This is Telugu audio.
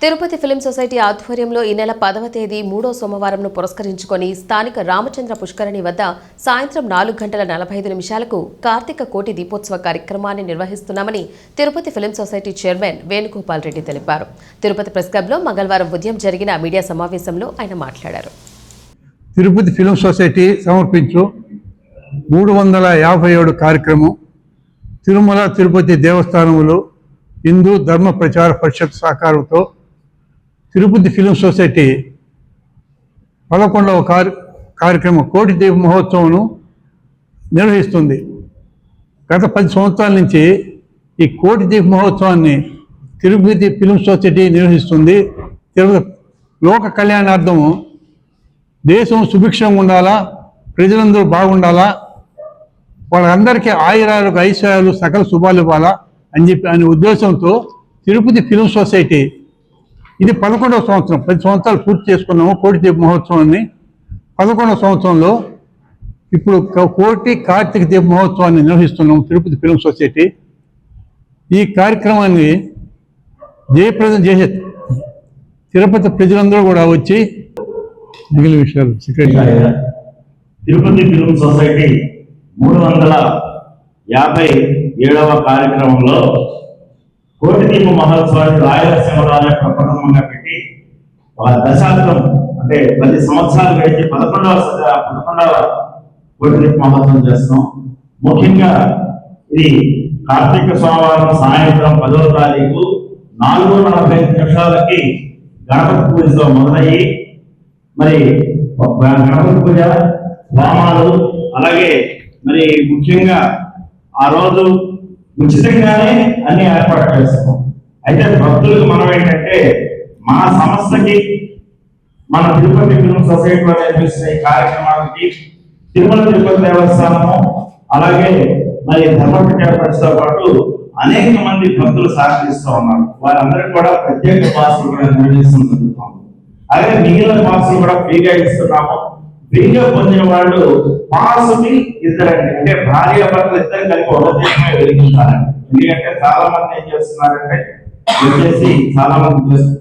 తిరుపతి ఫిలిం సొసైటీ ఆధ్వర్యంలో ఈ నెల పదవ తేదీ మూడో సోమవారంను పురస్కరించుకొని స్థానిక రామచంద్ర పుష్కరిణి వద్ద సాయంత్రం నాలుగు గంటల నలభై ఐదు నిమిషాలకు కార్తీక కోటి దీపోత్సవ కార్యక్రమాన్ని నిర్వహిస్తున్నామని Tirupati film society chairman Venugopal Reddy తెలిపారు. తిరుపతి ప్రెస్ క్లబ్లో మంగళవారం ఉదయం జరిగిన మీడియా సమావేశంలో ఆయన మాట్లాడారు. తిరుపతి ఫిలిం సొసైటీ సమర్పించు మూడు వందల యాభై ఏడు కార్యక్రమం తిరుమల తిరుపతి దేవస్థానములు హిందూ ధర్మ ప్రచార పరిషత్ సహకారంతో తిరుపతి ఫిలిం సొసైటీ పదకొండవ కార్ కార్యక్రమం కోటి దీప మహోత్సవంను నిర్వహిస్తుంది. గత పది సంవత్సరాల నుంచి ఈ కోటి దీప మహోత్సవాన్ని తిరుపతి ఫిలిం సొసైటీ నిర్వహిస్తుంది. తిరుపతి లోక కళ్యాణార్థము దేశం సుభిక్షంగా ఉండాలా ప్రజలందరూ బాగుండాలా వాళ్ళందరికీ ఆయురాలకు ఐశ్వర్యాలు సకల శుభాలు ఇవ్వాలా అని చెప్పి అనే ఉద్దేశంతో తిరుపతి ఫిలిం సొసైటీ ఇది పదకొండవ సంవత్సరం. పది సంవత్సరాలు పూర్తి చేసుకున్నాము కోటి దీప మహోత్సవాన్ని. పదకొండవ సంవత్సరంలో ఇప్పుడు కోటి కార్తీక దీప మహోత్సవాన్ని నిర్వహిస్తున్నాము తిరుపతి ఫిల్మ్ సొసైటీ. ఈ కార్యక్రమాన్ని జయప్రదం చేసే తిరుపతి ప్రజలందరూ కూడా వచ్చి మిగిలిన విషయాలు సెక్రటరీ తిరుపతి ఫిల్మ్ సొసైటీ మూడు వందల యాభై ఏడవ కార్యక్రమంలో కోటి దీప మహోత్సవాన్ని రాయలసీమలోనే ప్రప్రథమంగా పెట్టి ఒక దశాబ్దం అంటే పది సంవత్సరాలు గడిచి పదకొండవ పదకొండవ కోటి దీప మహోత్సవం చేస్తాం. ముఖ్యంగా ఇది కార్తీక సోమవారం సాయంత్రం పదవ తారీఖు నాలుగు నలభై ఐదు నిమిషాలకి గణపతి పూజతో మొదలయ్యి మరి గణపతి పూజ హోమాలు అలాగే మరి ముఖ్యంగా ఆ రోజు ఉచితంగానే అన్ని ఏర్పాటు చేస్తాం. అయితే భక్తులకు మనం ఏంటంటే మన సంస్థకి మన తిరుపతి ఫిల్మ్ సొసైటీలో నిర్మిస్తున్న ఈ కార్యక్రమానికి తిరుమల తిరుపతి దేవస్థానము అలాగే మరి ధర్మపతి పరిస్థితితో పాటు అనేక మంది భక్తులు సహకరిస్తూ ఉన్నారు. వారందరికీ కూడా ప్రత్యేక పాసులు కూడా నిర్వహిస్తూ జరుగుతాం అలాగే మిగిలిన పాసులు కూడా ఫ్రీగా ఇస్తున్నాము. ఫ్రీగా పొందిన వాళ్ళు పాసుని ఇద్దరండి. అంటే భార్య భర్త ఇద్దరు కలిపి ఒక దీపమే వెలిగించాలండి. ఎందుకంటే చాలా మంది ఏం చేస్తున్నారంటే వచ్చేసి చాలా మంది చేస్తున్నారు